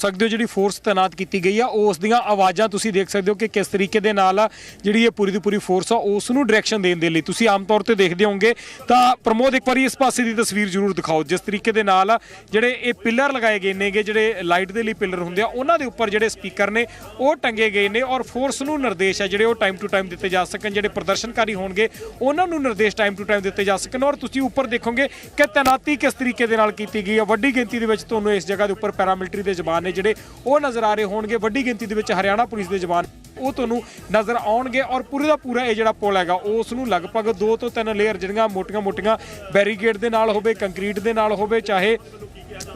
ਸਕਦੇ ਹੋ ਜਿਹੜੀ ਫੋਰਸ ਤਾਇਨਾਤ ਕੀਤੀ ਗਈ ਆ, ਉਸ ਦੀਆਂ ਆਵਾਜ਼ਾਂ ਤੁਸੀਂ ਦੇਖ ਸਕਦੇ ਹੋ ਕਿ ਕਿਸ ਤਰੀਕੇ ਦੇ ਨਾਲ ਆ, ਜਿਹੜੀ ਇਹ ਪੂਰੀ ਦੀ ਪੂਰੀ ਫੋਰਸ ਆ, ਉਸ ਨੂੰ ਡਾਇਰੈਕਸ਼ਨ ਦੇਣ ਦੇ ਲਈ। ਤੁਸੀਂ ਆਮ ਤੌਰ ਤੇ ਦੇਖਦੇ ਹੋਵੋਗੇ ਤਾਂ ਪ੍ਰਮੋਦ ਇੱਕ ਵਾਰੀ ਇਸ ਪਾਸੇ ਦੀ ਤਸਵੀਰ ਜ਼ਰੂਰ ਦਿਖਾਓ। ਜਿਸ ਤਰੀਕੇ ਦੇ ਨਾਲ ਜਿਹੜੇ ਇਹ ਪਿੱਲਰ ਲਗਾਏ ਗਏ ਨੇਗੇ, ਜਿਹੜੇ ਲਾਈਟ ਦੇ ਲਈ ਪਿੱਲਰ ਹੁੰਦੇ ਆ, ਉਹਨਾਂ ਦੇ ਉੱਪਰ ਜਿਹੜੇ ਸਪੀਕਰ ਨੇ, ਉਹ ਟੰਗੇ ਗਏ ਨੇ ਔਰ ਫੋਰਸ ਨੂੰ ਨਿਰਦੇਸ਼ ਆ, ਜਿਹੜੇ ਉਹ ਟਾਈਮ ਟੂ ਟਾਈਮ ਦਿੱਤੇ ਜਾ ਸਕਣ, ਜਿਹੜੇ ਪ੍ਰਦਰਸ਼ਨਕਾਰੀ ਹੋਣਗੇ, ਉਹਨਾਂ ਨੂੰ ਨਿਰਦੇਸ਼ ਟਾਈਮ ਟੂ ਟਾਈਮ ਦਿੱਤੇ ਜਾ ਸਕਣ ਔਰ ਤੁਸੀਂ ਉੱਪਰ ਦੇਖੋਗੇ ਕਿ ਤੈਨਾਤੀ ਕਿਸ ਤਰੀਕੇ ਦੇ ਨਾਲ ਕੀਤੀ ਗਈ ਹੈ ਵੱਡੀ ਗਿਣਤੀ ਦੇ ਵਿੱਚ ਤੁਹਾਨੂੰ ਇਸ ਜਗ੍ਹਾ ਦੇ ਉੱਪਰ ਪੈਰਾਮਿਲਟਰੀ ਦੇ ਜਵਾਨ ਨੇ ਜਿਹੜੇ ਉਹ ਨਜ਼ਰ ਆ ਰਹੇ ਹੋਣਗੇ। ਵੱਡੀ ਗਿਣਤੀ ਦੇ ਵਿੱਚ ਹਰਿਆਣਾ ਪੁਲਿਸ ਦੇ ਜਵਾਨ ਉਹ ਤੁਹਾਨੂੰ ਨਜ਼ਰ ਆਉਣਗੇ ਔਰ ਪੂਰੇ ਦਾ ਪੂਰਾ ਇਹ ਜਿਹੜਾ ਪੁਲ ਹੈਗਾ ਉਸ ਨੂੰ ਲਗਭਗ 2 ਤੋਂ 3 ਲੇਅਰ ਜਿਹੜੀਆਂ ਮੋਟੀਆਂ-ਮੋਟੀਆਂ ਬੈਰੀਕੇਡ ਦੇ ਨਾਲ ਹੋਵੇ ਕੰਕਰੀਟ ਦੇ ਨਾਲ ਹੋਵੇ ਚਾਹੇ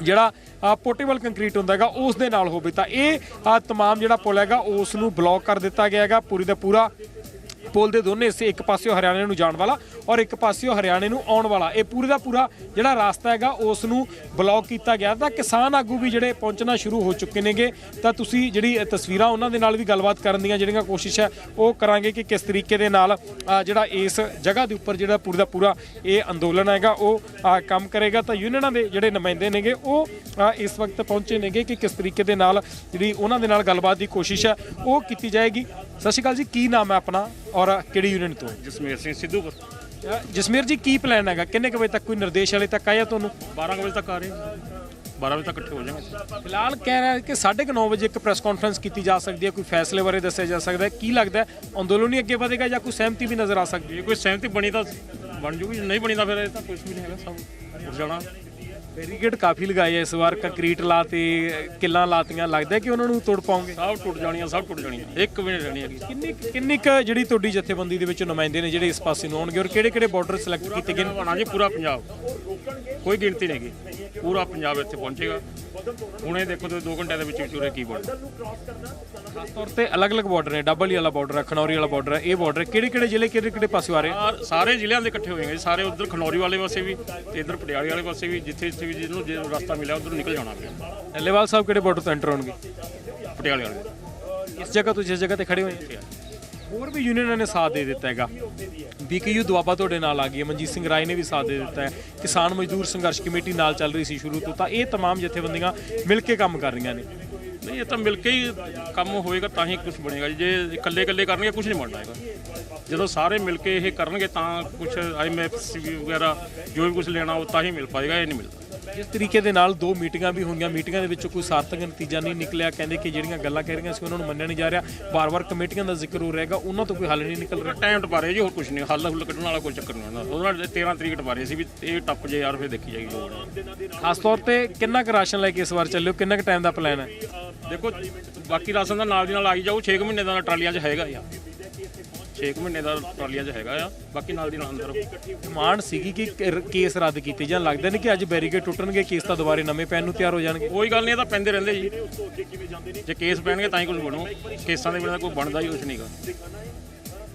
ਜਿਹੜਾ ਪੋਰਟੇਬਲ ਕੰਕਰੀਟ ਹੁੰਦਾ ਹੈਗਾ ਉਸ ਦੇ ਨਾਲ ਹੋਵੇ। ਤਾਂ ਇਹ ਅ, ਤਮਾਮ ਜਿਹੜਾ ਪੁਲ ਹੈਗਾ ਉਸ ਨੂੰ ਬਲੌਕ ਕਰ ਦਿੱਤਾ ਗਿਆ ਹੈਗਾ ਪੂਰੀ ਦਾ ਪੂਰਾ ਪੁਲ ਦੇ ਦੋਨੇ ਹਿੱਸੇ ਇੱਕ ਪਾਸਿਓਂ ਹਰਿਆਣੇ ਨੂੰ ਜਾਣ ਵਾਲਾ ਔਰ ਇੱਕ ਪਾਸਿਓ ਹਰਿਆਣੇ ਨੂੰ ਆਉਣ ਵਾਲਾ। ਇਹ ਪੂਰੇ ਦਾ ਪੂਰਾ ਜਿਹੜਾ ਰਸਤਾ ਹੈਗਾ, ਉਸ ਨੂੰ ਬਲੌਕ ਕੀਤਾ ਗਿਆ। ਤਾਂ ਕਿਸਾਨ ਆਗੂ ਵੀ ਜਿਹੜੇ ਪਹੁੰਚਣਾ ਸ਼ੁਰੂ ਹੋ ਚੁੱਕੇ ਨੇਗੇ। ਤਾਂ ਤੁਸੀਂ ਜਿਹੜੀ ਤਸਵੀਰਾਂ ਉਹਨਾਂ ਦੇ ਨਾਲ ਵੀ ਗੱਲਬਾਤ ਕਰਨ ਦੀਆਂ ਜਿਹੜੀਆਂ ਕੋਸ਼ਿਸ਼ ਹੈ, ਉਹ ਕਰਾਂਗੇ ਕਿ ਕਿਸ ਤਰੀਕੇ ਦੇ ਨਾਲ ਜਿਹੜਾ ਇਸ ਜਗ੍ਹਾ ਦੇ ਉੱਪਰ ਜਿਹੜਾ ਪੂਰਾ ਦਾ ਪੂਰਾ ਇਹ ਅੰਦੋਲਨ ਹੈਗਾ, ਉਹ ਕੰਮ ਕਰੇਗਾ। ਤਾਂ ਯੂਨੀਅਨਾਂ ਦੇ ਜਿਹੜੇ ਨੁਮਾਇੰਦੇ ਨੇਗੇ, ਉਹ ਇਸ ਵਕਤ ਪਹੁੰਚੇ ਨੇਗੇ ਕਿ ਕਿਸ ਤਰੀਕੇ ਦੇ ਨਾਲ ਜਿਹੜੀ ਉਹਨਾਂ ਦੇ ਨਾਲ ਗੱਲਬਾਤ ਦੀ ਕੋਸ਼ਿਸ਼ ਹੈ, ਉਹ ਕੀਤੀ ਜਾਏਗੀ। ਸਤਿ ਸ਼੍ਰੀ ਅਕਾਲ ਜੀ, ਕੀ ਨਾਮ ਹੈ ਆਪਣਾ ਔਰ ਕਿਹੜੀ ਯੂਨੀਅਨ ਤੋਂ? ਜਸਮੀਰ ਸਿੰਘ ਸਿੱਧੂਪੁਰ ਅ, ਜਸਮੀਰ ਜੀ ਕੀ ਪਲਾਨ ਹੈਗਾ? ਕਿੰਨੇ ਕੁ ਵਜੇ ਤੱਕ ਕੋਈ ਨਿਰਦੇਸ਼ ਵਾਲੇ ਤੱਕ ਆਇਆ ਤੁਹਾਨੂੰ? 12 ਕੁ ਵਜੇ ਤੱਕ ਆ ਰਹੇ ਹਾਂ। 12 ਵਜੇ ਤੱਕ ਇਕੱਠੇ ਹੋ ਜਾਵਾਂਗੇ ਫਿਲਹਾਲ ਕਹਿ ਰਿਹਾ ਕਿ 9:30 ਵਜੇ ਇੱਕ ਪ੍ਰੈਸ ਕਾਨਫਰੰਸ ਕੀਤੀ ਜਾ ਸਕਦੀ ਹੈ ਕੋਈ ਫੈਸਲੇ ਬਾਰੇ ਦੱਸਿਆ ਜਾ ਸਕਦਾ ਹੈ। ਕੀ ਲੱਗਦਾ ਹੈ ਅੰਦੋਲਨ ਹੀ ਅੱਗੇ ਵਧੇਗਾ ਜਾਂ ਕੋਈ ਸਹਿਮਤੀ ਵੀ ਨਜ਼ਰ ਆ ਸਕਦੀ ਹੈ? ਜੇ ਕੋਈ ਸਹਿਮਤੀ ਬਣੀ ਤਾਂ ਬਣ ਜੂਗੀ ਜੇ ਨਹੀਂ ਬਣੀ ਤਾਂ ਫਿਰ ਇਹ ਤਾਂ ਕੁਝ ਵੀ ਨਹੀਂ ਹੈਗਾ ਸਭ ਜਾਣਾ। ਬੈਰੀਕੇਡ ਕਾਫੀ ਲਗਾਏ ਇਸ ਵਾਰ ਕੰਕਰੀਟ ਲਾਤੇ ਕਿੱਲਾਂ ਲਾਤੀਆਂ ਲੱਗਦਾ ਕਿ ਉਹਨਾਂ ਨੂੰ ਤੋੜ ਪਾਉਂਗੇ? ਸਭ ਟੁੱਟ ਜਾਣੀਆਂ ਸਭ ਟੁੱਟ ਜਾਣੀਆਂ। ਇੱਕ ਵੀ ਨਹੀਂ ਰਹਿਣੀ ਹੈਗੀ। ਕਿੰਨੀ ਕਿੰਨੀ ਕੁ ਜਿਹੜੀ ਤੁਹਾਡੀ ਜਥੇਬੰਦੀ ਦੇ ਵਿੱਚ ਨੁਮਾਇੰਦੇ ਨੇ ਜਿਹੜੇ ਇਸ ਪਾਸੇ ਨੂੰ ਆਉਣਗੇ ਔਰ ਕਿਹੜੇ ਕਿਹੜੇ ਬਾਰਡਰ ਸਿਲੈਕਟ ਕੀਤੇ ਗਏ ਨੇ? ਜੀ ਪੂਰਾ ਪੰਜਾਬ। ਕੋਈ ਗਿਣਤੀ ਨਹੀਂ ਹੈਗੀ। ਪੂਰਾ ਪੰਜਾਬ ਇੱਥੇ ਪਹੁੰਚੇਗਾ। ਹੁਣੇ ਦੇਖੋ ਤੇ 2 ਘੰਟਿਆਂ ਦੇ ਵਿੱਚ ਵਿਚੂਰੇ ਕੀ ਬਣਦਾ ਖਾਸ ਤੌਰ ਤੇ ਅਲੱਗ-ਅਲੱਗ ਬਾਰਡਰ ਨੇ ਡੱਬਲ ਵਾਲਾ ਬਾਰਡਰ ਹੈ ਖਨੌਰੀ ਵਾਲਾ ਬਾਰਡਰ ਹੈ ਇਹ ਬਾਰਡਰ ਕਿਹੜੇ ਕਿਹੜੇ ਜ਼ਿਲ੍ਹੇ ਕਿਹੜੇ ਕਿਹੜੇ ਪਾਸੇ ਆ ਰਹੇ? ਆਹ ਸਾਰੇ ਜ਼ਿਲ੍ਹਿਆਂ ਦੇ ਇਕੱਠੇ ਹੋਏਗੇ ਜੀ ਸਾਰੇ ਉਧਰ ਖਨੌਰੀ ਵਾਲੇ ਪਾਸੇ ਵੀ ਤੇ ਇਧਰ ਪਟਿਆਲੇ ਵਾਲੇ ਪਾਸੇ ਵੀ ਜਿੱਥੇ ਜਿੱਥੇ ਵੀ ਜਿਹਨੂੰ ਜੇ ਰਸਤਾ ਮਿਲਿਆ ਉਧਰ ਨਿਕਲ ਜਾਣਾ ਪਿਆ। ਡੱਲੇਵਾਲ ਸਾਹਿਬ ਕਿਹੜੇ ਬਾਰਡਰ ਤੋਂ ਐਂਟਰ ਹੋਣਗੇ? ਪਟਿਆਲੇ ਵਾਲੇ। ਇਸ ਜਗ੍ਹਾ ਤੋਂ ਜਿਸ ਜਗ੍ਹਾ ਤੇ ਖੜੇ ਹੋਏ? ਹਾਂ ਹੋਰ ਵੀ ਯੂਨੀਅਨਾਂ ਨੇ ਸਾਥ ਦੇ ਦਿੱਤਾ ਹੈਗਾ ਬੀਕੇਯੂ ਦੁਆਬਾ ਤੁਹਾਡੇ ਨਾਲ ਆ ਗਈ ਹੈ ਮਨਜੀਤ ਸਿੰਘ ਰਾਏ ਨੇ ਵੀ ਸਾਥ ਦੇ ਦਿੱਤਾ ਹੈ ਕਿਸਾਨ ਮਜ਼ਦੂਰ ਸੰਘਰਸ਼ ਕਮੇਟੀ ਨਾਲ ਚੱਲ ਰਹੀ ਸੀ ਸ਼ੁਰੂ ਤੋਂ ਤਾਂ ਇਹ तमाम ਜਥੇਬੰਦੀਆਂ ਮਿਲ ਕੇ ਕੰਮ ਕਰ ਰਹੀਆਂ ਨੇ ਨਹੀਂ ਇਹ ਤਾਂ ਮਿਲ ਕੇ ਹੀ ਕੰਮ ਹੋਏਗਾ ਤਾਂ ਹੀ ਕੁਝ ਬਣੇਗਾ ਜੀ। ਜੇ ਇਕੱਲੇ ਇਕੱਲੇ ਕਰਨਗੇ ਕੁਝ ਨਹੀਂ ਬਣਨਾ ਹੈਗਾ ਜਦੋਂ ਸਾਰੇ ਮਿਲ ਕੇ ਇਹ ਕਰਨਗੇ ਤਾਂ ਕੁਝ ਆਈਐਮਐਫ ਵਗੈਰਾ ਜੋ ਵੀ ਕੁਝ ਲੈਣਾ ਉਹ ਤਾਂ ਹੀ ਮਿਲ ਪਾਏਗਾ ਇਹ ਨਹੀਂ ਮਿਲਦਾ ਜਿਸ ਤਰੀਕੇ ਦੇ ਨਾਲ ਦੋ ਮੀਟਿੰਗਾਂ ਵੀ ਹੋਈਆਂ ਮੀਟਿੰਗਾਂ ਦੇ ਵਿੱਚੋਂ ਕੋਈ ਸਾਰਥਕ ਨਤੀਜਾ ਨਹੀਂ ਨਿਕਲਿਆ। ਕਹਿੰਦੇ ਕਿ ਜਿਹੜੀਆਂ ਗੱਲਾਂ ਕਹਿ ਰਹੀਆਂ ਸੀ ਉਹਨਾਂ ਨੂੰ ਮੰਨਿਆ ਨਹੀਂ ਜਾ ਰਿਹਾ। ਬਾਰ-ਬਾਰ ਕਮੇਟੀਆਂ ਦਾ ਜ਼ਿਕਰ ਹੋ ਰਿਹਾਗਾ ਉਹਨਾਂ ਤੋਂ ਕੋਈ ਹੱਲ ਨਹੀਂ ਨਿਕਲ ਰਿਹਾ। ਟਾਈਮ ਟਪਾਰੇ ਜੀ ਹੋਰ ਕੁਝ ਨਹੀਂ। ਹੱਲ ਹੁੱਲ ਕੱਢਣ ਵਾਲਾ ਕੋਈ ਚੱਕਰ ਨਹੀਂ ਹੁੰਦਾ। ਉਹਨਾਂ ਨੇ 13 ਤਰੀਕ ਟਪਾਰੇ ਸੀ ਵੀ ਇਹ ਟੱਪ ਜੇ ਯਾਰ ਫਿਰ ਦੇਖੀ ਜਾਏਗੀ ਹੋਣਾ। ਖਾਸ ਤੌਰ ਤੇ ਕਿੰਨਾ ਕੁ ਰਾਸ਼ਨ ਲੈ ਕੇ ਇਸ ਵਾਰ ਚੱਲਿਓ? ਕਿੰਨਾ ਕੁ ਟਾਈਮ ਦਾ ਪਲਾਨ ਹੈ? ਦੇਖੋ ਬਾਕੀ ਰਾਸ਼ਨ ਦਾ ਨਾਲ ਦੀ ਨਾਲ ਆਈ ਜਾਊ 6 ਮਹੀਨੇ ਦਾ ਟਰਾਲੀਆਂ 'ਚ ਹੈਗਾ ਯਾਰ 6 ਮਹੀਨੇ ਦਾ ਟਰਾਲੀਆਂ 'ਚ ਹੈਗਾ ਆ ਬਾਕੀ ਨਾਲ ਦੀ ਨਾਲ ਅੰਦਰ ਡਿਮਾਂਡ ਸੀਗੀ ਕਿ ਕ- ਕੇਸ ਰੱਦ ਕੀਤੇ ਜਾਣ। ਲੱਗਦਾ ਨਹੀਂ ਕਿ ਅੱਜ ਬੈਰੀਕੇਡ ਟੁੱਟਣਗੇ ਕੇਸ ਤਾਂ ਦੁਬਾਰੇ ਨਵੇਂ ਪੈਣ ਨੂੰ ਤਿਆਰ ਹੋ ਜਾਣਗੇ। ਕੋਈ ਗੱਲ ਨਹੀਂ ਇਹ ਤਾਂ ਪੈਂਦੇ ਰਹਿੰਦੇ ਜੀ। ਜੇ ਕੇਸ ਪੈਣਗੇ ਤਾਂ ਹੀ ਕੁਝ ਬਣੂ। ਕੇਸਾਂ ਦੇ ਬਿਨਾਂ ਕੋਈ ਬਣਦਾ ਹੀ ਕੁਝ ਨਹੀਂਗਾ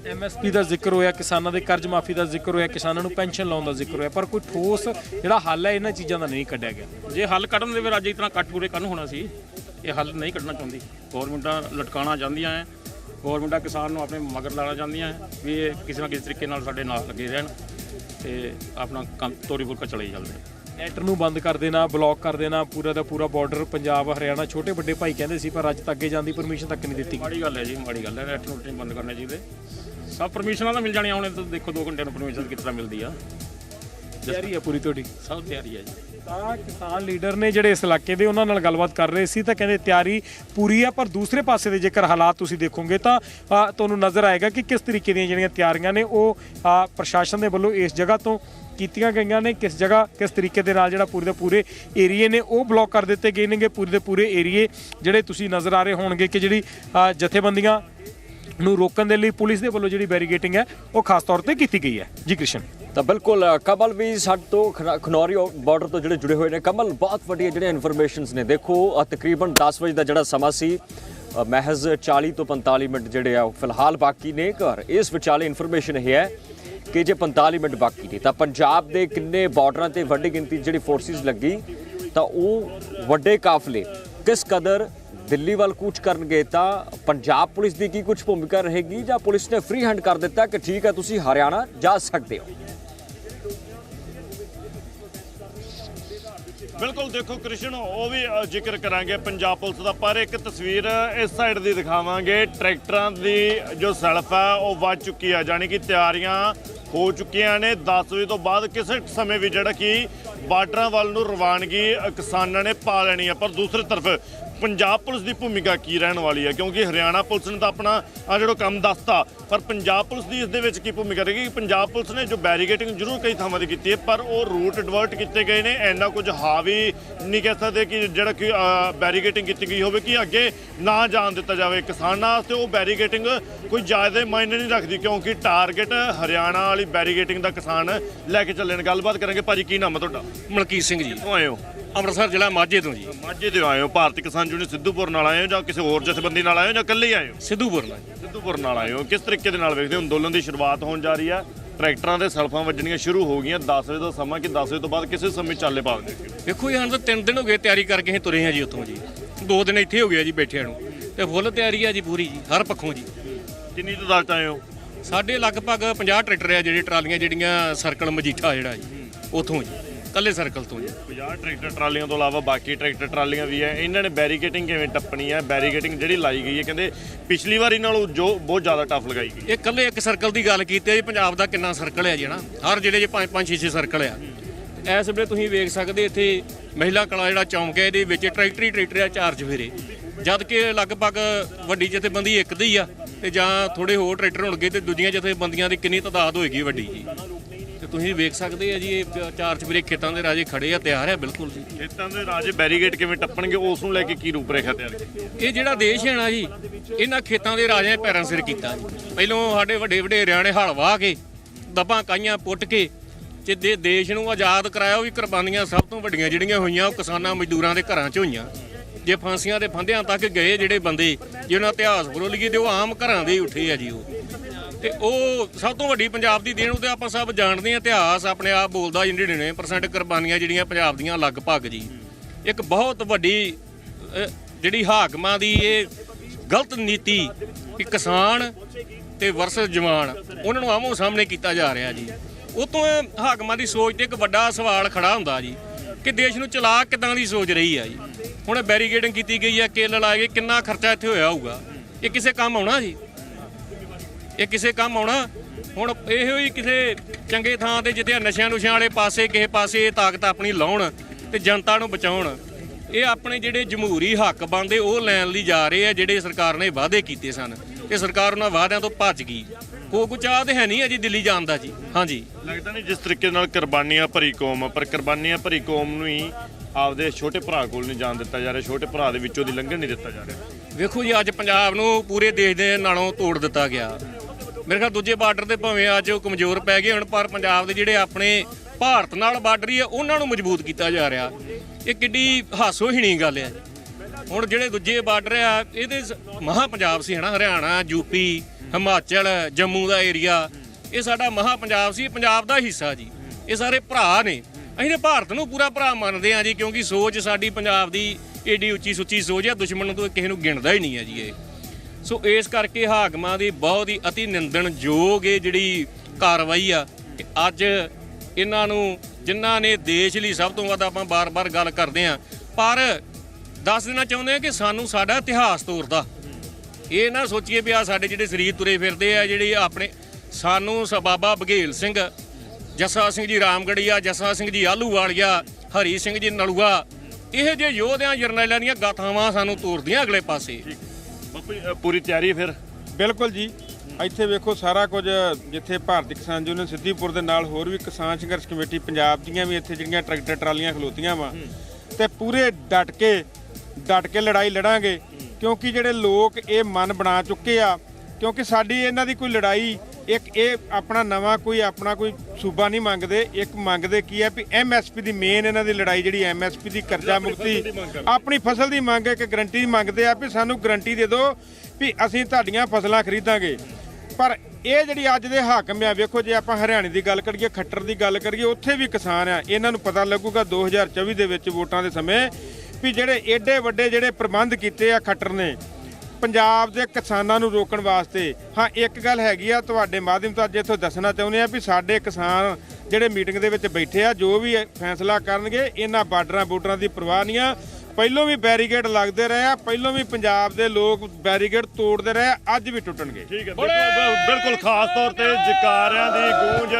ਐਮਐਸਪੀ ਦਾ ਜ਼ਿਕਰ ਹੋਇਆ ਕਿਸਾਨਾਂ ਦੇ ਕਰਜ਼ ਮਾਫੀ ਦਾ ਜ਼ਿਕਰ ਹੋਇਆ ਕਿਸਾਨਾਂ ਨੂੰ ਪੈਨਸ਼ਨ ਲਾਉਣ ਦਾ ਜ਼ਿਕਰ ਹੋਇਆ ਪਰ ਕੋਈ ਠੋਸ ਜਿਹੜਾ ਹੱਲ ਹੈ ਇਹਨਾਂ ਚੀਜ਼ਾਂ ਦਾ ਨਹੀਂ ਕੱਢਿਆ ਗਿਆ। ਜੇ ਹੱਲ ਕੱਢਣ ਦੇ ਫਿਰ ਅੱਜ ਇਤਨਾ ਕੱਟ ਪੂਰੇ ਕਰਨ ਹੋਣਾ ਸੀ। ਇਹ ਹੱਲ ਨਹੀਂ ਕੱਢਣਾ ਚਾਹੁੰਦੀ। ਗੌਰਮੈਂਟਾਂ ਲਟਕਾਉਣਾ ਚਾਹੁੰਦੀਆਂ ਹੈ ਗੌਰਮੈਂਟਾਂ ਕਿਸਾਨ ਨੂੰ ਆਪਣੇ ਮਗਰ ਲਾਣਾ ਚਾਹੁੰਦੀਆਂ ਵੀ ਇਹ ਕਿਸੇ ਨਾ ਕਿਸੇ ਤਰੀਕੇ ਨਾਲ ਸਾਡੇ ਨਾਲ ਲੱਗੇ ਰਹਿਣ ਤੇ ਆਪਣਾ ਕੰਮ ਤੋਰੀ ਫੁਲਕਾ ਚਲੇ ਚੱਲਦੇ ਨੈਟ ਨੂੰ ਬੰਦ ਕਰ ਦੇਣਾ ਬਲੌਕ ਕਰ ਦੇਣਾ ਪੂਰਾ ਦਾ ਪੂਰਾ ਬਾਰਡਰ ਪੰਜਾਬ ਹਰਿਆਣਾ ਛੋਟੇ ਵੱਡੇ ਭਾਈ ਕਹਿੰਦੇ ਸੀ ਪਰ ਅੱਜ ਤੱਕ ਅੱਗੇ ਜਾਣ ਦੀ ਪਰਮਿਸ਼ਨ ਤੱਕ ਨਹੀਂ ਦਿੱਤੀ। ਮਾੜੀ ਗੱਲ ਹੈ ਜੀ ਮਾੜੀ ਗੱਲ ਹੈ ਨੈਟ ਨੂੰ ਬੰਦ ਕਰਨੇ ਚਾਹੀਦੇ। ਸਭ ਪਰਮਿਸ਼ਨਾਂ ਤਾਂ ਮਿਲ ਜਾਣੀਆਂ ਹੁਣ ਦੇਖੋ 2 ਘੰਟੇ ਨੂੰ ਪਰਮਿਸ਼ਨ ਕਿਸ ਤਰ੍ਹਾਂ ਮਿਲਦੀ ਆ। ਤਿਆਰੀ ਹੈ ਪੂਰੀ ਤੁਹਾਡੀ? ਸਭ ਤਿਆਰੀ ਹੈ ਜੀ। ਤਾਂ ਕਿਸਾਨ ਲੀਡਰ ਨੇ ਜਿਹੜੇ ਇਸ ਇਲਾਕੇ ਦੇ ਉਹਨਾਂ ਨਾਲ ਗੱਲਬਾਤ ਕਰ ਰਹੇ ਸੀ ਤਾਂ ਕਹਿੰਦੇ ਤਿਆਰੀ ਪੂਰੀ ਹੈ ਪਰ ਦੂਸਰੇ ਪਾਸੇ ਦੇ ਜੇਕਰ ਹਾਲਾਤ ਤੁਸੀਂ ਦੇਖੋਗੇ ਤਾਂ ਤੁਹਾਨੂੰ ਨਜ਼ਰ ਆਏਗਾ ਕਿ ਕਿਸ ਤਰੀਕੇ ਦੀਆਂ ਜਿਹੜੀਆਂ ਤਿਆਰੀਆਂ ਨੇ ਉਹ ਪ੍ਰਸ਼ਾਸਨ ਦੇ ਵੱਲੋਂ ਇਸ ਜਗ੍ਹਾ ਤੋਂ ਕੀਤੀਆਂ ਗਈਆਂ ਨੇ, ਕਿਸ ਜਗ੍ਹਾ, ਕਿਸ ਤਰੀਕੇ ਦੇ ਨਾਲ ਜਿਹੜਾ ਪੂਰੇ ਦੇ ਪੂਰੇ ਏਰੀਏ ਨੇ ਉਹ ਬਲੌਕ ਕਰ ਦਿੱਤੇ ਗਏ ਨੇਗੇ, ਪੂਰੇ ਦੇ ਪੂਰੇ ਏਰੀਏ ਜਿਹੜੇ ਤੁਸੀਂ ਨਜ਼ਰ ਆ ਰਹੇ ਹੋਣਗੇ ਕਿ ਜਿਹੜੀ ਜਥੇਬੰਦੀਆਂ ਨੂੰ ਰੋਕਣ ਦੇ ਲਈ ਪੁਲਿਸ ਦੇ ਵੱਲੋਂ ਜਿਹੜੀ ਬੈਰੀਗੇਟਿੰਗ ਹੈ, ਉਹ ਖਾਸ ਤੌਰ ਤੇ ਕੀਤੀ ਗਈ ਹੈ। ਜੀ ਕ੍ਰਿਸ਼ਨ। ਤਾਂ ਬਿਲਕੁਲ ਕਮਲ ਵੀ ਸਾਡੇ ਤੋਂ ਖਨਾ- ਖਨੌਰੀ ਬਾਰਡਰ ਤੋਂ ਜਿਹੜੇ ਜੁੜੇ ਹੋਏ ਨੇ। ਕਮਲ ਬਹੁਤ ਵੱਡੀਆਂ ਜਿਹੜੀਆਂ ਇਨਫੋਰਮੇਸ਼ਨਸ ਨੇ। ਦੇਖੋ ਤਕਰੀਬਨ 10 ਵਜੇ ਦਾ ਜਿਹੜਾ ਸਮਾਂ ਸੀ ਮਹਿਜ਼ 40 ਤੋਂ 45 ਮਿੰਟ ਜਿਹੜੇ ਆ, ਉਹ ਫਿਲਹਾਲ ਬਾਕੀ ਨੇ। ਘਰ, ਇਸ ਵਿਚਾਲੇ ਇਨਫੋਰਮੇਸ਼ਨ ਇਹ ਹੈ ਕਿ ਜੇ 45 ਮਿੰਟ ਬਾਕੀ ਨੇ, ਤਾਂ ਪੰਜਾਬ ਦੇ ਕਿੰਨੇ ਬਾਰਡਰਾਂ ਤੇ ਵੱਡੀ ਗਿਣਤੀ 'ਚ ਜਿਹੜੀ ਫੋਰਸਿਸ ਲੱਗੀ, ਤਾਂ ਉਹ ਵੱਡੇ ਕਾਫਲੇ ਕਿਸ ਕਦਰ ਦਿੱਲੀ ਵੱਲ ਕੂਚ ਕਰਨਗੇ, ਤਾਂ ਪੰਜਾਬ ਪੁਲਿਸ ਦੀ ਕੀ ਕੁਝ ਭੂਮਿਕਾ ਰਹੇਗੀ ਜਾਂ ਪੁਲਿਸ ਨੇ ਫ੍ਰੀ ਹੈਂਡ ਕਰ ਦਿੱਤਾ ਕਿ ਠੀਕ ਹੈ, ਤੁਸੀਂ ਹਰਿਆਣਾ ਜਾ ਸਕਦੇ ਹੋ? ਬਿਲਕੁਲ ਦੇਖੋ ਕ੍ਰਿਸ਼ਨ, ਉਹ ਵੀ ਜ਼ਿਕਰ ਕਰਾਂਗੇ ਪੰਜਾਬ ਪੁਲਿਸ ਦਾ, ਪਰ ਇੱਕ ਤਸਵੀਰ ਇਸ ਸਾਈਡ ਦੀ ਦਿਖਾਵਾਂਗੇ। ਟਰੈਕਟਰਾਂ ਦੀ ਜੋ ਸੈਲਫ ਹੈ ਉਹ ਵੱਜ ਚੁੱਕੀ ਆ, ਜਾਣੀ ਕਿ ਤਿਆਰੀਆਂ ਹੋ ਚੁੱਕੀਆਂ ਨੇ। 10 ਵਜੇ ਤੋਂ ਬਾਅਦ ਕਿਸੇ ਸਮੇਂ ਵੀ ਜਿਹੜਾ ਕਿ ਬਾਰਡਰਾਂ ਵੱਲ ਨੂੰ ਰਵਾਨਗੀ ਕਿਸਾਨਾਂ ਨੇ ਪਾ ਲੈਣੀ ਹੈ ਪਰ ਦੂਸਰੇ ਤਰਫ ਪੰਜਾਬ ਪੁਲਿਸ ਦੀ ਭੂਮਿਕਾ ਕੀ ਰਹਿਣ ਵਾਲੀ ਹੈ ਕਿਉਂਕਿ ਹਰਿਆਣਾ ਪੁਲਿਸ ਨੇ ਤਾਂ ਆਪਣਾ ਆ ਜਿਹੜਾ ਕੰਮ ਦੱਸਤਾ, ਪਰ ਪੰਜਾਬ ਪੁਲਿਸ ਦੀ ਇਸ ਦੇ ਵਿੱਚ ਕੀ ਭੂਮਿਕਾ ਰਹੇਗੀ? ਪੰਜਾਬ ਪੁਲਿਸ ਨੇ ਜੋ ਬੈਰੀਕੇਟਿੰਗ ਜ਼ਰੂਰ ਕਈ ਥਾਵਾਂ ਤੇ ਕੀਤੀ ਹੈ, ਪਰ ਉਹ ਰੂਟ ਡਿਵਰਟ ਕੀਤੇ ਗਏ ਨੇ, ਇੰਨਾ ਕੁਝ ਹਾਵੀ ਨਹੀਂ ਕਹਿ ਸਕਦੇ ਕਿ ਜਿਹੜਾ ਕਿ ਬੈਰੀਕੇਟਿੰਗ ਕੀਤੀ ਗਈ ਹੋਵੇ ਕਿ ਅੱਗੇ ਨਾ ਜਾਣ ਦਿੱਤਾ ਜਾਵੇ ਕਿਸਾਨਾਂ ਵਾਸਤੇ। ਉਹ ਬੈਰੀਕੇਟਿੰਗ ਕੋਈ ਜ਼ਿਆਦਾ ਮਾਇਨੇ ਨਹੀਂ ਰੱਖਦੀ, ਕਿਉਂਕਿ ਟਾਰਗੇਟ ਹਰਿਆਣਾ ਵਾਲੀ ਬੈਰੀਕੇਟਿੰਗ ਦਾ ਕਿਸਾਨ ਲੈ ਕੇ ਚੱਲੇ ਨੇ। ਗੱਲਬਾਤ ਕਰਾਂਗੇ। ਭਾਜੀ, ਕੀ ਨਾਮ ਹੈ ਤੁਹਾਡਾ? ਮਲਕੀਤ ਸਿੰਘ ਜੀ। ਕਿੱਥੋਂ ਆਏ ਹੋ? ਅੰਮ੍ਰਿਤਸਰ ਜ਼ਿਲ੍ਹਾ ਮਾਝੇ ਤੋਂ ਜੀ। ਮਾਝੇ ਤੋਂ ਆਏ ਹੋ ਭਾਰਤੀ ਕਿਸਾਨ ਯੂਨੀਅਨ ਸਿੱਧੂਪੁਰ ਨਾਲ ਆਏ ਹੋ ਜਾਂ ਕਿਸੇ ਹੋਰ ਜਥੇਬੰਦੀ ਨਾਲ ਆਏ ਹੋ ਜਾਂ ਇਕੱਲੇ ਹੀ ਆਏ ਹੋ? ਸਿੱਧੂਪੁਰ ਨਾਲ। ਸਿੱਧੂਪੁਰ ਨਾਲ ਆਏ ਹੋ। ਕਿਸ ਤਰੀਕੇ ਦੇ ਨਾਲ ਵੇਖਦੇ ਹੋ? ਅੰਦੋਲਨ ਦੀ ਸ਼ੁਰੂਆਤ ਹੋਣ ਜਾ ਰਹੀ ਹੈ ਟਰੈਕਟਰਾਂ ਦੇ ਸਲਫਾਂ ਵੱਜਣੀਆਂ ਸ਼ੁਰੂ ਹੋ ਗਈਆਂ। 10 ਵਜੇ ਦਾ ਸਮਾਂ ਕਿ 10 ਵਜੇ ਤੋਂ ਬਾਅਦ ਕਿਸੇ ਸਮੇਂ ਚਾਲੇ ਪਾ ਦਿੰਦੇ ਵੇਖੋ ਜੀ ਸਾਨੂੰ ਤਾਂ ਤਿੰਨ ਦਿਨ ਹੋ ਗਏ ਤਿਆਰੀ ਕਰਕੇ ਅਸੀਂ ਤੁਰੇ ਹਾਂ ਜੀ ਉੱਥੋਂ ਜੀ। ਦੋ ਦਿਨ ਇੱਥੇ ਹੋ ਗਿਆ ਜੀ ਬੈਠਿਆਂ ਨੂੰ। ਤੇ ਫੁੱਲ ਤਿਆਰੀ ਆ ਜੀ ਪੂਰੀ ਜੀ ਹਰ ਪੱਖੋਂ ਜੀ। ਕਿੰਨੀ ਤਾਦਾਦ ਚ ਆਏ ਹੋ? ਸਾਡੇ ਲਗਭਗ 50 ਟਰੈਕਟਰ ਆ ਜਿਹੜੇ ਟਰਾਲੀਆਂ ਜਿਹੜੀਆਂ ਸਰਕਲ ਮਜੀਠਾ ਜਿਹੜਾ ਜੀ ਉੱਥੋਂ ਜੀ। ਕੱਲੇ ਸਰਕਲ ਤੋਂ ਜੀ। 50 ਟਰੈਕਟਰ ਟਰਾਲੀਆਂ ਤੋਂ ਇਲਾਵਾ ਬਾਕੀ ਟਰੈਕਟਰ ਟਰਾਲੀਆਂ ਵੀ ਹੈ। ਇਹਨਾਂ ਨੇ ਬੈਰੀਕੇਟਿੰਗ ਕਿਵੇਂ ਟੱਪਣੀ ਹੈ? ਬੈਰੀਕੇਟਿੰਗ ਜਿਹੜੀ ਲਾਈ ਗਈ ਹੈ ਕਹਿੰਦੇ ਪਿਛਲੀ ਵਾਰੀ ਨਾਲੋਂ ਜੋ ਬਹੁਤ ਜ਼ਿਆਦਾ ਟਫ ਲਗਾਈ ਗਈ। ਇਹ ਕੱਲੇ ਇੱਕ ਸਰਕਲ ਦੀ ਗੱਲ ਕੀਤੀ ਹੈ ਜੀ ਪੰਜਾਬ ਦਾ ਕਿੰਨਾ ਸਰਕਲ ਹੈ ਜੀ ਨਾ ਹਰ ਜ਼ਿਲ੍ਹੇ 'ਚ ਪੰਜ ਪੰਜ ਛੇ ਛੇ ਸਰਕਲ ਆ। ਇਸ ਵੇਲੇ ਤੁਸੀਂ ਵੇਖ ਸਕਦੇ ਇੱਥੇ ਮਹਿਲਾ ਕਲਾ ਜਿਹੜਾ ਚੌਂਕ ਹੈ ਇਹਦੇ ਵਿੱਚ ਟਰੈਕਟਰੀ ਟਰੈਕਟਰ ਆ ਚਾਰ ਚਫੇਰੇ। ਜਦ ਕਿ ਲਗਭਗ ਵੱਡੀ ਜਥੇਬੰਦੀ ਇੱਕ ਦੀ ਆ ਤੇ ਜਾਂ ਥੋੜੇ ਹੋਰ ਟਰੈਕਟਰ ਹੋਣਗੇ ਤੇ ਦੂਜੀਆਂ ਜਥੇਬੰਦੀਆਂ ਦੀ ਕਿੰਨੀ ਤਾਦਾਦ ਹੋਏਗੀ ਵੱਡੀ ਜੀ। ਤੇ ਤੁਸੀਂ ਵੇਖ ਸਕਦੇ ਆ ਜੀ ਇਹ ਚਾਰ ਚਫੇਰੇ ਖੇਤਾਂ ਦੇ ਰਾਜੇ ਖੜੇ ਆ ਤਿਆਰ ਆ ਬਿਲਕੁਲ ਜੀ। ਖੇਤਾਂ ਦੇ ਰਾਜੇ ਬੈਰੀਕੇਡ ਕਿਵੇਂ ਟੱਪਣਗੇ ਉਸ ਨੂੰ ਲੈ ਕੇ ਕੀ ਰੂਪਰੇਖਾ ਤਿਆਰ ਕੀਤੀ ਇਹ ਜਿਹੜਾ ਦੇਸ਼ ਹੈ ਨਾ ਜੀ ਇਹਨਾਂ ਖੇਤਾਂ ਦੇ ਰਾਜਿਆਂ ਨੇ ਪੈਰਾਂ ਸਿਰ ਕੀਤਾ ਜੀ। ਪਹਿਲੋਂ ਸਾਡੇ ਵੱਡੇ ਵਡੇਰਿਆਂ ਨੇ ਹਲ ਵਾਹ ਕੇ ਦਬਾਂ ਕਾਈਆਂ ਪੁੱਟ ਕੇ ਤੇ ਦੇ ਦੇਸ਼ ਨੂੰ ਆਜ਼ਾਦ ਕਰਾਇਆ ਉਹ ਵੀ ਕੁਰਬਾਨੀਆਂ ਸਭ ਤੋਂ ਵੱਡੀਆਂ ਜਿਹੜੀਆਂ ਹੋਈਆਂ ਉਹ ਕਿਸਾਨਾਂ ਮਜ਼ਦੂਰਾਂ ਦੇ ਘਰਾਂ 'ਚ ਹੋਈਆਂ। ਜੇ ਫਾਂਸੀਆਂ ਦੇ ਫੰਦਿਆਂ ਤੱਕ ਗਏ ਜਿਹੜੇ ਬੰਦੇ ਜੇ ਉਹਨਾਂ ਇਤਿਹਾਸ ਫਰੋਲੀਏ ਤੇ ਉਹ ਆਮ ਘਰਾਂ ਦੇ ਉੱਠੇ ਆ ਜੀ ਉਹ। ਤੇ ਉਹ ਸਭ ਤੋਂ ਵੱਡੀ ਪੰਜਾਬ ਦੀ ਦੇਣ, ਉਹ ਤੇ ਆਪਾਂ ਸਭ ਜਾਣਦੇ ਆ ਇਤਿਹਾਸ, ਆਪਣੇ ਆਪ ਬੋਲਦਾ ਜੀ 99% ਕੁਰਬਾਨੀਆਂ ਜਿਹੜੀਆਂ ਪੰਜਾਬ ਦੀਆਂ ਲਗਭਗ ਜੀ। ਇੱਕ ਬਹੁਤ ਵੱਡੀ ਜਿਹੜੀ ਹਾਕਮਾਂ ਦੀ ਇਹ ਗਲਤ ਨੀਤੀ, ਕਿ ਕਿਸਾਨ ਤੇ ਵਰਸਸ ਜਵਾਨ, ਉਹਨਾਂ ਨੂੰ ਆਮੋ ਸਾਹਮਣੇ ਕੀਤਾ ਜਾ ਰਿਹਾ ਜੀ। ਉਤੋਂ ਹਾਕਮਾਂ ਦੀ ਸੋਚ ਤੇ ਇੱਕ ਵੱਡਾ ਸਵਾਲ ਖੜਾ ਹੁੰਦਾ ਜੀ, ਕਿ ਦੇਸ਼ ਨੂੰ ਚਲਾ ਕਿਦਾਂ ਦੀ ਸੋਚ ਰਹੀ ਆ ਜੀ? ਹੁਣ ਬੈਰੀਗੇਡਿੰਗ ਕੀਤੀ ਗਈ ਆ ਕੇਲ ਲਾਏ ਗਏ, ਕਿੰਨਾ ਖਰਚਾ ਇੱਥੇ ਹੋਇਆ ਹੋਊਗਾ? ਇਹ ਕਿਸੇ ਕੰਮ ਆਉਣਾ ਜੀ? ਇਹ ਕਿਸੇ ਕੰਮ ਆਉਣਾ? ਹੁਣ ਇਹੋ ਹੀ ਕਿਸੇ ਚੰਗੇ ਥਾਂ ਤੇ ਜਿੱਥੇ ਨਸ਼ਿਆਂ ਨੁਸ਼ਿਆਂ ਵਾਲੇ ਪਾਸੇ ਕਿਸੇ ਪਾਸੇ ਇਹ ਤਾਕਤ ਆਪਣੀ ਲਾਉਣ ਤੇ ਜਨਤਾ ਨੂੰ ਬਚਾਉਣ ਇਹ ਆਪਣੇ ਜਿਹੜੇ ਜਮਹੂਰੀ ਹੱਕ ਬੰਦੇ ਉਹ ਲੈਣ ਲਈ ਜਾ ਰਹੇ ਆ ਜਿਹੜੇ ਸਰਕਾਰ ਨੇ ਵਾਅਦੇ ਕੀਤੇ ਸਨ। ਤੇ ਸਰਕਾਰ ਉਹਨਾਂ ਵਾਅਦਿਆਂ ਤੋਂ ਭੱਜ ਗਈ। ਕੋ ਕੁ ਚਾਹ ਤੇ ਹੈ ਨਹੀਂ ਅਜੀ ਦਿੱਲੀ ਜਾਣ ਦਾ ਜੀ। ਹਾਂਜੀ। ਲੱਗਦਾ ਨਹੀਂ ਜਿਸ ਤਰੀਕੇ ਨਾਲ ਕੁਰਬਾਨੀਆਂ ਭਰੀ ਕੌਮ ਪਰ ਕੁਰਬਾਨੀਆਂ ਭਰੀ ਕੌਮ ਨੂੰ ਹੀ ਆਪਦੇ ਛੋਟੇ ਭਰਾ ਕੋਲ ਨਹੀਂ ਜਾਣ ਦਿੱਤਾ ਜਾ ਰਿਹਾ ਛੋਟੇ ਭਰਾ ਦੇ ਵਿੱਚੋਂ ਦੀ ਲੰਘਣ ਨਹੀਂ ਦਿੱਤਾ ਜਾ ਰਿਹਾ। ਵੇਖੋ ਜੀ ਅੱਜ ਪੰਜਾਬ ਨੂੰ ਪੂਰੇ ਦੇਸ਼ ਦੇ ਨਾਲੋਂ ਤੋੜ ਦਿੱਤਾ ਗਿਆ। ਮੇਰੇ ਖਿਆਲ ਦੂਜੇ ਬਾਰਡਰ ਤੇ ਭਾਵੇਂ ਅੱਜ ਉਹ ਕਮਜ਼ੋਰ ਪੈ ਗਏ ਹੁਣ, ਪਰ ਪੰਜਾਬ ਦੇ ਜਿਹੜੇ ਆਪਣੇ ਭਾਰਤ ਨਾਲ ਬਾਰਡਰੀ ਆ, ਉਹਨਾਂ ਨੂੰ ਮਜ਼ਬੂਤ ਕੀਤਾ ਜਾ ਰਿਹਾ। ਇਹ ਕਿੱਡੀ ਹਾਸੋਹੀਣੀ ਗੱਲ ਹੈ ਹੁਣ ਜਿਹੜੇ ਦੂਜੇ ਬਾਰਡਰ ਆ, ਇਹਦੇ ਸ- ਮਹਾ ਪੰਜਾਬ ਸੀ ਹਨਾ, ਹਰਿਆਣਾ ਯੂਪੀ ਹਿਮਾਚਲ, ਜੰਮੂ ਦਾ ਏਰੀਆ। ਇਹ ਸਾਡਾ ਮਹਾ ਪੰਜਾਬ ਸੀ ਪੰਜਾਬ ਦਾ ਹਿੱਸਾ ਜੀ। ਇਹ ਸਾਰੇ ਭਰਾ ਨੇ। ਅਸੀਂ ਤੇ ਭਾਰਤ ਨੂੰ ਪੂਰਾ ਭਰਾ ਮੰਨਦੇ ਆ ਜੀ, ਕਿਉਂਕਿ ਸੋਚ ਸਾਡੀ ਪੰਜਾਬ ਦੀ ਏਡੀ ਉੱਚੀ ਸੁੱਚੀ ਸੋਚ ਆ, ਦੁਸ਼ਮਣ ਨੂੰ ਤਾਂ ਕਿਸੇ ਨੂੰ ਗਿਣਦਾ ਹੀ ਨਹੀਂ ਹੈ ਜੀ ਇਹ। ਸੋ ਇਸ ਕਰਕੇ ਹਾਕਮਾਂ ਦੀ ਬਹੁਤ ਹੀ ਅਤੀ ਨਿੰਦਣਯੋਗ ਇਹ ਜਿਹੜੀ ਕਾਰਵਾਈ ਆ, ਕਿ ਅੱਜ ਇਹਨਾਂ ਨੂੰ, ਜਿਨ੍ਹਾਂ ਨੇ ਦੇਸ਼ ਲਈ ਸਭ ਤੋਂ ਵੱਧ ਆਪਾਂ ਬਾਰ-ਬਾਰ ਗੱਲ ਕਰਦੇ ਆ ਪਰ ਦੱਸ ਦੇਣਾ ਚਾਹੁੰਦੇ ਆ ਕਿ ਸਾਨੂੰ ਸਾਡਾ ਇਤਿਹਾਸ ਤੋਰਦਾ। ਇਹ ਨਾ ਸੋਚੀਏ ਵੀ ਆ ਸਾਡੇ ਜਿਹੜੇ ਸਰੀਰ ਤੁਰੇ ਫਿਰਦੇ ਆ, ਜਿਹੜੇ ਆਪਣੇ, ਸਾਨੂੰ ਸ ਬਾਬਾ ਬਘੇਲ ਸਿੰਘ, ਜੱਸਾ ਸਿੰਘ ਜੀ ਰਾਮਗੜੀਆ, ਜੱਸਾ ਸਿੰਘ ਜੀ ਆਲੂਵਾਲੀਆ ਹਰੀ ਸਿੰਘ ਜੀ ਨਲੂਆ, ਇਹ ਜੇ ਯੋਧਿਆਂ, ਜਰਨੈਲਾਂ ਦੀਆਂ ਗਾਥਾਵਾਂ ਸਾਨੂੰ ਤੋਰਦੀਆਂ ਅਗਲੇ ਪਾਸੇ। ਬਾਪੂ ਜੀ, ਅ, ਪੂਰੀ ਤਿਆਰੀ ਫਿਰ? ਬਿਲਕੁਲ ਜੀ। ਇੱਥੇ ਵੇਖੋ ਸਾਰਾ ਕੁਝ ਜਿੱਥੇ ਭਾਰਤੀ ਕਿਸਾਨ ਯੂਨੀਅਨ ਸਿੱਧੀਪੁਰ ਦੇ ਨਾਲ ਹੋਰ ਵੀ ਕਿਸਾਨ ਸੰਘਰਸ਼ ਕਮੇਟੀ ਪੰਜਾਬ ਦੀਆਂ ਵੀ ਇੱਥੇ ਜਿਹੜੀਆਂ ਟਰੈਕਟਰ ਟਰਾਲੀਆਂ ਖਲੋਤੀਆਂ ਵਾ ਤੇ ਪੂਰੇ ਡਟ ਕੇ ਡਟ ਕੇ ਲੜਾਈ ਲੜਾਂਗੇ ਕਿਉਂਕਿ ਜਿਹੜੇ ਲੋਕ ਇਹ ਮਨ ਬਣਾ ਚੁੱਕੇ ਆ ਕਿਉਂਕਿ ਸਾਡੀ ਇਹਨਾਂ ਦੀ ਕੋਈ ਲੜਾਈ ਇੱਕ ਇਹ ਆਪਣਾ ਨਵਾਂ ਕੋਈ ਆਪਣਾ ਕੋਈ ਸੂਬਾ ਨਹੀਂ ਮੰਗਦੇ। ਇੱਕ ਮੰਗਦੇ ਕੀ ਹੈ ਵੀ ਐਮਐਸਪੀ ਦੀ ਮੇਨ ਇਹਨਾਂ ਦੀ ਲੜਾਈ ਜਿਹੜੀ ਐਮਐਸਪੀ ਦੀ ਕਰਜ਼ਾ ਮੁਕਤੀ ਆਪਣੀ ਫਸਲ ਦੀ ਮੰਗ ਹੈ ਕਿ ਗਰੰਟੀ ਮੰਗਦੇ ਆ ਵੀ ਸਾਨੂੰ ਗਰੰਟੀ ਦੇ ਦਿਓ ਵੀ ਅਸੀਂ ਤੁਹਾਡੀਆਂ ਫਸਲਾਂ ਖਰੀਦਾਂਗੇ। ਪਰ ਇਹ ਜਿਹੜੀ ਅੱਜ ਦੇ ਹਾਕਮ ਆ ਵੇਖੋ ਜੇ ਆਪਾਂ ਹਰਿਆਣੇ ਦੀ ਗੱਲ ਕਰੀਏ ਖੱਟਰ ਦੀ ਗੱਲ ਕਰੀਏ ਉੱਥੇ ਵੀ ਕਿਸਾਨ ਆ ਇਹਨਾਂ ਨੂੰ ਪਤਾ ਲੱਗੂਗਾ 2024 ਦੇ ਵਿੱਚ ਵੋਟਾਂ ਦੇ ਸਮੇਂ ਵੀ ਜਿਹੜੇ ਏਡੇ ਵੱਡੇ ਜਿਹੜੇ ਪ੍ਰਬੰਧ ਕੀਤੇ ਆ ਖੱਟਰ ਨੇ ਪੰਜਾਬ ਦੇ ਕਿਸਾਨਾਂ ਨੂੰ ਰੋਕਣ ਵਾਸਤੇ। ਹਾਂ, ਇੱਕ ਗੱਲ ਹੈਗੀ ਆ, ਤੁਹਾਡੇ ਮਾਧਿਅਮ ਤੋਂ ਅੱਜ ਇੱਥੋਂ ਦੱਸਣਾ ਚਾਹੁੰਦੇ ਆ ਵੀ ਸਾਡੇ ਕਿਸਾਨ ਜਿਹੜੇ ਮੀਟਿੰਗ ਦੇ ਵਿੱਚ ਬੈਠੇ ਆ, ਜੋ ਵੀ ਫੈਸਲਾ ਕਰਨਗੇ, ਇਹਨਾਂ ਬਾਰਡਰਾਂ ਬੂਟਰਾਂ ਦੀ ਪਰਵਾਹ ਨਹੀਂ ਆ। ਪਹਿਲੋਂ ਵੀ ਬੈਰੀਕੇਡ ਲੱਗਦੇ ਰਹੇ ਆ ਪਹਿਲੋਂ ਵੀ ਪੰਜਾਬ ਦੇ ਲੋਕ ਬੈਰੀਕੇਡ ਤੋੜਦੇ ਰਹੇ ਆ, ਅੱਜ ਵੀ ਟੁੱਟਣਗੇ। ਠੀਕ ਹੈ ਬਿਲਕੁਲ ਬਿਲਕੁਲ ਖਾਸ ਤੌਰ ਤੇ ਜਕਾਰਿਆਂ ਦੀ ਗੂੰਜ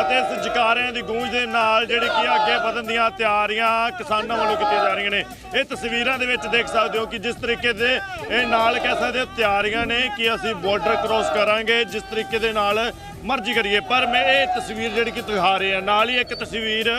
ਅਤੇ ਇਸ ਜਕਾਰਿਆਂ ਦੀ ਗੂੰਜ ਦੇ ਨਾਲ ਜਿਹੜੀ ਕਿ ਅੱਗੇ ਵਧਣ ਦੀਆਂ ਤਿਆਰੀਆਂ ਕਿਸਾਨਾਂ ਵੱਲੋਂ ਕੀਤੀਆਂ ਜਾ ਰਹੀਆਂ ਨੇ। ਇਹ ਤਸਵੀਰਾਂ ਦੇ ਵਿੱਚ ਦੇਖ ਸਕਦੇ ਹੋ ਕਿ ਜਿਸ ਤਰੀਕੇ ਦੇ ਇਹ ਨਾਲ ਕਹਿ ਸਕਦੇ ਹੋ ਤਿਆਰੀਆਂ ਨੇ ਕਿ ਅਸੀਂ ਬਾਰਡਰ ਕ੍ਰੋਸ ਕਰਾਂਗੇ ਜਿਸ ਤਰੀਕੇ ਦੇ ਨਾਲ ਮਰਜ਼ੀ ਕਰੀਏ, ਪਰ ਮੈਂ ਇਹ ਤਸਵੀਰ ਜਿਹੜੀ ਕਿ ਦਿਖਾ ਰਹੇ ਆ, ਨਾਲ ਹੀ ਇੱਕ ਤਸਵੀਰ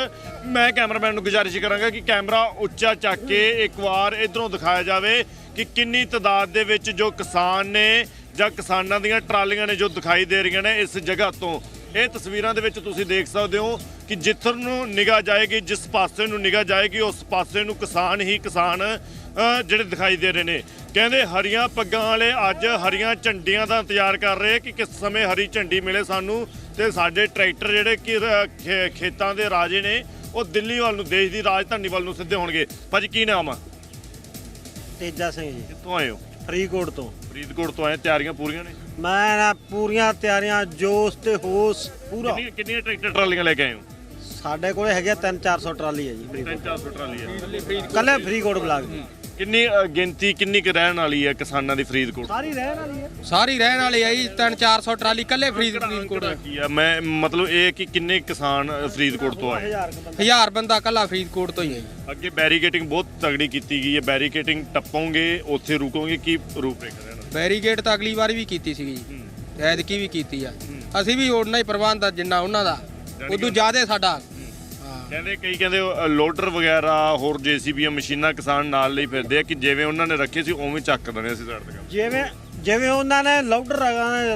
ਮੈਂ ਕੈਮਰਾਮੈਨ ਨੂੰ ਗੁਜ਼ਾਰਿਸ਼ ਕਰਾਂਗਾ ਕਿ ਕੈਮਰਾ ਉੱਚਾ ਚੱਕ ਕੇ ਇੱਕ ਵਾਰ ਇਧਰੋਂ ਦਿਖਾਇਆ ਜਾਵੇ ਕਿ ਕਿੰਨੀ ਤਾਦਾਦ ਦੇ ਵਿੱਚ ਜੋ ਕਿਸਾਨ ਨੇ ਜਾਂ ਕਿਸਾਨਾਂ ਦੀਆਂ ਟਰਾਲੀਆਂ ਨੇ ਜੋ ਦਿਖਾਈ ਦੇ ਰਹੀਆਂ ਨੇ ਇਸ ਜਗ੍ਹਾ ਤੋਂ। ਇਹ ਤਸਵੀਰਾਂ ਦੇ ਵਿੱਚ ਤੁਸੀਂ ਦੇਖ ਸਕਦੇ ਹੋ ਕਿ ਜਿੱਥਰ ਨੂੰ ਨਿਗਾਹ ਜਾਏਗੀ, ਜਿਸ ਪਾਸੇ ਨੂੰ ਨਿਗਾਹ ਜਾਏਗੀ, ਉਸ ਪਾਸੇ ਨੂੰ ਕਿਸਾਨ ਹੀ ਕਿਸਾਨ ਜਿਹੜੇ ਦਿਖਾਈ ਦੇ ਰਹੇ ਨੇ। ਕਹਿੰਦੇ ਹਰੀਆਂ ਪੱਗਾਂ ਵਾਲੇ ਅੱਜ ਹਰੀਆਂ ਝੰਡੀਆਂ ਦਾ ਇੰਤਜ਼ਾਰ ਕਰ ਰਹੇ ਕਿ ਕਿਸ ਸਮੇਂ ਹਰੀ ਝੰਡੀ ਮਿਲੇ ਸਾਨੂੰ। ਤੇ ਸਾਡੇ ਟਰੈਕਟਰ ਜਿਹੜੇ ਕਿ ਖੇਤਾਂ ਦੇ ਰਾਜੇ ਨੇ ਉਹ ਦਿੱਲੀ ਵੱਲ ਨੂੰ ਦੇਸ਼ ਦੀ ਰਾਜਧਾਨੀ ਵੱਲ ਨੂੰ ਸਿੱਧੇ ਹੋਣਗੇ। ਭਾਜੀ ਕੀ ਨਾਮ ਆ? ਤੇਜਾ ਸਿੰਘ ਜੀ। ਕਿੱਥੋਂ ਆਏ ਹੋ? ਫਰੀਦਕੋਟ ਤੋਂ। ਫਰੀਦਕੋਟ ਤੋਂ ਆਏ ਤਿਆਰੀਆਂ ਪੂਰੀਆਂ ਨੇ? ਮੈਂ ਨਾ ਪੂਰੀਆਂ ਤਿਆਰੀਆਂ ਜੋਸ਼ ਤੇ ਹੋਸ਼ ਪੂਰਾ। ਕਿੰਨੀਆਂ ਟਰੈਕਟਰ ਟਰਾਲੀਆਂ ਲੈ ਕੇ ਆਏ ਹੋ? ਸਾਡੇ ਕੋਲੇ ਹੈਗੇ 3-400 ਟਰਾਲੀ ਹੈ ਜੀ ਫਰੀਦਕੋਟ 3-400 ਟਰਾਲੀਆਂ ਕੱਲੇ ਫਰੀਦਕੋਟ ਬਲਾਕ ਦੀ। ਕਿੰਨੀ ਅ, ਗਿਣਤੀ ਕਿੰਨੀ ਕੁ ਰਹਿਣ ਵਾਲੀ ਹੈ ਕਿਸਾਨਾਂ ਦੀ ਫਰੀਦਕੋਟ? ਸਾਰੀ ਰਹਿਣ ਵਾਲੀ ਹੈ। ਸਾਰੀ ਰਹਿਣ ਵਾਲੇ ਆ ਜੀ 3-400 ਟਰਾਲੀ ਕੱਲੇ ਫਰੀਦ ਫਰੀਦਕੋਟ ਦਾ ਕੀ ਆ? ਮੈਂ ਮਤਲਬ ਇਹ ਕਿ ਕਿੰਨੇ ਕਿਸਾਨ ਅ, ਫਰੀਦਕੋਟ ਤੋਂ ਆਏ? ਹਜ਼ਾਰ ਕੁ ਬੰਦੇ। ਹਜ਼ਾਰ ਬੰਦਾ ਕੱਲਾ ਫਰੀਦਕੋਟ ਤੋਂ ਹੀ ਹੈ ਜੀ। ਅੱਗੇ ਬੈਰੀਕੇਟਿੰਗ ਬਹੁਤ ਤਗੜੀ ਕੀਤੀ ਗਈ ਹੈ। ਬੈਰੀਕੇਟਿੰਗ ਟੱਪੋਗੇ ਉੱਥੇ ਰੁਕੋਗੇ ਕੀ ਰੂਪਰੇਖਾ ਰਹਿਣਾ ਬੈਰੀਗੇਟ ਤਾਂ ਅਗਲੀ ਵਾਰ ਵੀ ਕੀਤੀ ਸੀਗੀ ਜੀ। ਐਤਕੀ ਵੀ ਕੀਤੀ ਆ। ਅਸੀਂ ਵੀ ਓਨਾ ਹੀ ਪ੍ਰਬੰਧ ਆ ਜਿੰਨਾ ਉਹਨਾਂ ਦਾ। ਉਦੋਂ ਜ਼ਿਆਦਾ ਸਾਡਾ ਕਹਿੰਦੇ ਕਈ ਕਹਿੰਦੇ ਲੋਡਰ ਵਗੈਰਾ ਹੋਰ ਜੀਸੀਬੀਆਂ ਮਸ਼ੀਨਾਂ ਕਿਸਾਨ ਨਾਲ ਲਈ ਫਿਰਦੇ ਆ ਕਿ ਜਿਵੇਂ ਉਹਨਾਂ ਨੇ ਰੱਖੇ ਸੀ ਉਵੇਂ ਚੱਕ ਦਿੰਦੇ ਅਸੀਂ ਸਾਈਡ ਤੇ ਜਿਵੇਂ ਜਿਵੇਂ ਉਹਨਾਂ ਨੇ ਲਾਊਡਰ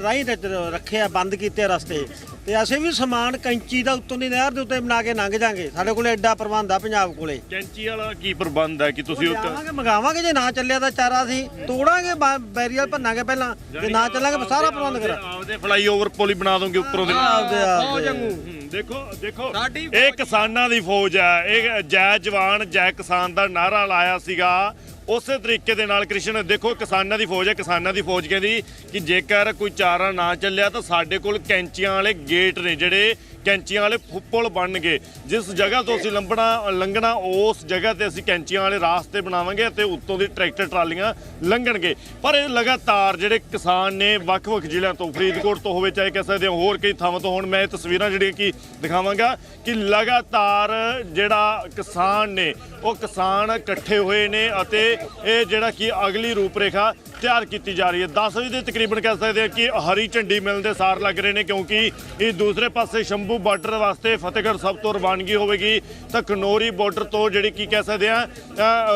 ਰਾਹੀਂ ਤੇ ਰੱਖਿਆ ਬੰਦ ਕੀਤੇ ਰਸਤੇ। ਤੇ ਅਸੀਂ ਵੀ ਸਮਾਨ ਕੈਂਚੀ ਦਾ ਉੱਤੋਂ ਦੀ ਨਹਿਰ ਦੇ ਉੱਤੇ ਬਣਾ ਕੇ ਲੰਘ ਜਾਾਂਗੇ। ਸਾਡੇ ਕੋਲੇ ਐਡਾ ਪ੍ਰਬੰਧ ਆ ਪੰਜਾਬ ਕੋਲੇ। ਕੈਂਚੀ ਵਾਲਾ ਕੀ ਪ੍ਰਬੰਧ ਹੈ ਕਿ ਤੁਸੀਂ ਜਾਵਾਂਗੇ ਮੰਗਾਵਾਂਗੇ ਜੇ ਨਾ ਚੱਲਿਆ ਤਾਂ ਚਾਰਾ ਅਸੀਂ ਤੋੜਾਂਗੇ ਬੈਰੀਅਰ ਭੰਨਾਂਗੇ ਪਹਿਲਾਂ। ਜੇ ਨਾ ਚੱਲਾਂਗੇ ਸਾਰਾ ਪ੍ਰਬੰਧ ਕਰਾਂ। ਆਪਦੇ ਫਲਾਈਓਵਰ ਪੁਲ ਹੀ ਬਣਾ ਦੋਗੇ ਉੱਪਰੋਂ ਦੇ। ਆਪਦੇ ਹੂੰ, ਦੇਖੋ ਦੇਖੋ ਇਹ ਕਿਸਾਨਾਂ ਦੀ ਫੌਜ ਹੈ। ਇਹ ਜੈ ਜਵਾਨ ਜੈ ਕਿਸਾਨ ਦਾ ਨਾਰਾ ਲਾਇਆ ਸੀਗਾ। ਉਸੇ ਤਰੀਕੇ ਦੇ ਨਾਲ ਕ੍ਰਿਸ਼ਨ, ਦੇਖੋ ਕਿਸਾਨਾਂ ਦੀ ਫੌਜ ਹੈ, ਕਿਸਾਨਾਂ ਦੀ ਫੌਜ ਕਹਿੰਦੀ ਕਿ ਜੇਕਰ ਕੋਈ ਚਾਰਾ ਨਾ ਚੱਲਿਆ ਤਾਂ ਸਾਡੇ ਕੋਲ ਕੈਂਚੀਆਂ ਵਾਲੇ ਗੇਟ ਨੇ ਜਿਹੜੇ ਕੈਂਚੀਆਂ ਵਾਲੇ ਫੁ- ਪੁਲ ਬਣਨਗੇ। ਜਿਸ ਜਗ੍ਹਾ ਤੋਂ ਅਸੀਂ ਲੰਬਣਾ, ਲੰਘਣਾ, ਉਸ ਜਗ੍ਹਾ ਤੇ ਅਸੀਂ ਕੈਂਚੀਆਂ ਵਾਲੇ ਰਾਸਤੇ ਬਣਾਵਾਂਗੇ ਤੇ ਉੱਤੋਂ ਦੀ ਟਰੈਕਟਰ, ਟਰਾਲੀਆਂ ਲੰਘਣਗੇ। ਪਰ ਇਹ ਲਗਾਤਾਰ ਜਿਹੜੇ ਕਿਸਾਨ ਨੇ ਵੱਖ-ਵੱਖ ਜ਼ਿਲ੍ਹਿਆਂ ਤੋਂ, ਫਰੀਦਕੋਟ ਤੋਂ ਹੋਵੇ, ਚਾਹੇ ਕਹਿ ਸਕਦੇ ਹੋਰ ਕਈ ਥਾਵਾਂ ਤੋਂ, ਹੁਣ ਮੈਂ ਇਹ ਤਸਵੀਰਾਂ ਜਿਹੜੀਆਂ ਕਿ ਦਿਖਾਵਾਂਗਾ ਕਿ ਲਗਾਤਾਰ ਜਿਹੜਾ ਕਿਸਾਨ ਨੇ, ਉਹ ਕਿਸਾਨ ਇਕੱਠੇ ਹੋਏ ਨੇ ਅਤੇ ਇਹ ਜਿਹੜਾ ਕਿ ਅਗਲੀ ਰੂਪਰੇਖਾ ਤਿਆਰ ਕੀਤੀ ਜਾ ਰਹੀ ਹੈ। 10 ਵਜੇ ਦੇ ਤਕਰੀਬਨ ਕਹਿ ਸਕਦੇ ਹਾਂ ਕਿ ਹਰੀ ਝੰਡੀ ਮਿਲਣ ਦੇ ਸਾਰ ਲੱਗ ਰਹੇ ਨੇ ਕਿਉਂਕਿ ਇਹ ਦੂਸਰੇ ਪਾਸੇ ਸ਼ੰਭੂ ਬਾਰਡਰ ਵਾਸਤੇ ਫਤਿਹਗੜ੍ਹ ਸਾਹਿਬ ਤੋਂ ਰਵਾਨਗੀ ਹੋਵੇਗੀ। ਤਾਂ ਕਨੌਰੀ ਬਾਰਡਰ ਤੋਂ ਜਿਹੜੀ ਕੀ ਕਹਿ ਸਕਦੇ ਆ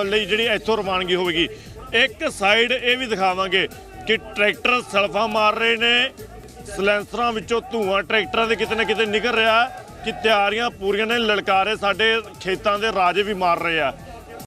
ਲਈ ਜਿਹੜੀ ਇੱਥੋਂ ਰਵਾਨਗੀ ਹੋਵੇਗੀ। ਇੱਕ ਸਾਈਡ ਇਹ ਵੀ ਦਿਖਾਵਾਂਗੇ ਕਿ ਟਰੈਕਟਰ ਸਲਫਾ ਮਾਰ ਰਹੇ ਨੇ। ਸਲੈਂਸਰਾਂ ਵਿੱਚੋਂ ਧੂਆਂ ਟਰੈਕਟਰਾਂ ਦੇ ਕਿਤੇ ਨਾ ਕਿਤੇ ਨਿਕਲ ਰਿਹਾ ਕਿ ਤਿਆਰੀਆਂ ਪੂਰੀਆਂ ਨੇ। ਲਲਕਾਰੇ ਸਾਡੇ ਖੇਤਾਂ ਦੇ ਰਾਜੇ ਵੀ ਮਾਰ ਰਹੇ ਆ।